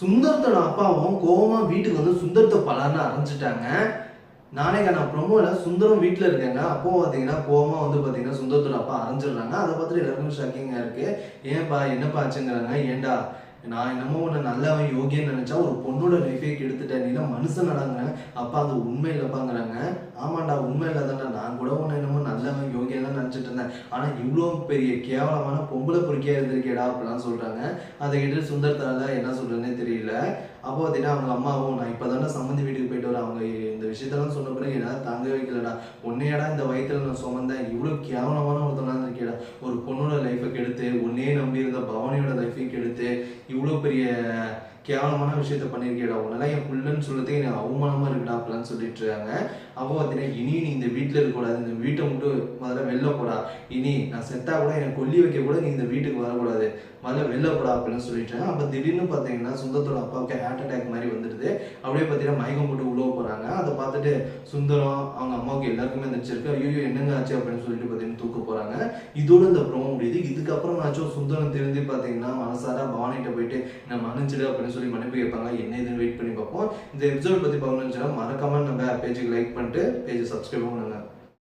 சுந்தரத்தோட அப்பாவும் கோவமா வீட்டுக்கு வந்து சுந்தரத்தை பலர்னு அரைஞ்சிட்டாங்க. நாளைக்கு நான் ப்ரொமோல சுந்தரம் வீட்டில் இருக்காங்க அப்போ பார்த்தீங்கன்னா கோவமா வந்து பார்த்தீங்கன்னா சுந்தரத்தோட அப்பா அரைஞ்சிடுறாங்க. அதை பார்த்துட்டு எல்லாருக்கும் ஷாக்கிங்காக இருக்கு. ஏன்பா என்னப்பா ஆச்சுங்கிறாங்க. ஏன்டா நான் என்னமோ உன்னை நல்லவன் யோகியன்னு நினச்சா ஒரு பொண்ணோட லைஃபே கெடுத்துட்டேன். நீலாம் மனுஷன் நடாங்கிறேன் அப்பா அது உண்மை இல்லைப்பாங்கிறாங்க. ஆமாண்டா உண்மை இல்லாதாண்டா நான் கூட உன்னை என்னமோ நல்லவன் யோகி ஆனால் இவ்வளோ பெரிய கேவலமான பொம்பளை பொறுக்கியாக இருந்திருக்கேடா அப்படிலாம் சொல்கிறாங்க அதை கேட்டு சுந்தரத்தால என்ன சொல்கிறேன்னே தெரியல. அப்போ பார்த்தீங்கன்னா அவங்க அம்மாவும் நான் இப்போ தானே சம்மந்தி வீட்டுக்கு போயிட்டு வரேன். அவங்க இந்த விஷயத்தெல்லாம் சொன்ன பிறகு என்னால் தாங்க வைக்கலடா. உன்னையடா இந்த வயித்துல நான் சுமந்தேன். இவ்வளோ கேவலமான ஒருத்தனாக இருக்கேடா ஒரு பொண்ணோட லைஃபை கெடுத்து உன்னையே நம்பி இருந்த பவானியோட லைஃபையும் கெடுத்து இவ்வளோ பெரிய கேவலமான விஷயத்த பண்ணியிருக்கேடா. உன்னெல்லாம் என் புள்ளன்னு சொல்றதே எனக்கு அவமானமாக இருக்குடா அப்படிலாம் சொல்லிட்டு இருக்காங்க. அப்போ பார்த்தீங்கன்னா இனி நீ இந்த வீட்டில் இருக்கக்கூடாது இந்த வீட்டை மட்டும் முதல்ல வெளில போடா. இனி நான் செத்தா கூட எனக்கு கொல்லி வைக்க கூட நீ இந்த வீட்டுக்கு வரக்கூடாது. முதல்ல வெளில போடா அப்படின்னு சொல்லிட்டு அப்போ திடீர்னு பார்த்தீங்கன்னா சுந்தரத்தோட அப்பாவுக்கு ஹார்ட் அட்டாக் மாதிரி வந்துடுது. அப்படியே பார்த்தீங்கன்னா மயக்கம் போட்டு உள்ள போகிறாங்க அதை பார்த்துட்டு சுந்தரம் அவங்க அம்மாவுக்கு எல்லாருக்குமே நினச்சிருக்கு ஐயோ என்னங்க ஆச்சு? அப்படின்னு சொல்லிட்டு பார்த்தீங்கன்னா தூக்க போகிறாங்க இதோட இந்த ப்ரோமோ இதுக்கப்புறம் ஆச்சும் சுந்தரம் தெரிஞ்சு பார்த்தீங்கன்னா மனசார பவானிட்ட போயிட்டு நான் மன்னிச்சிடு அப்படின்னு சொல்லி மன்னிப்பு கேட்பாங்க. என்ன இதுன்னு வெயிட் பண்ணி பார்ப்போம். இந்த எபிசோட் பற்றி பார்க்கணும்னு மறக்காம நம்ம பேஜுக்கு லைக் பண்ணிட்டு பேஜை சப்ஸ்கிரைப் பண்ணுங்க.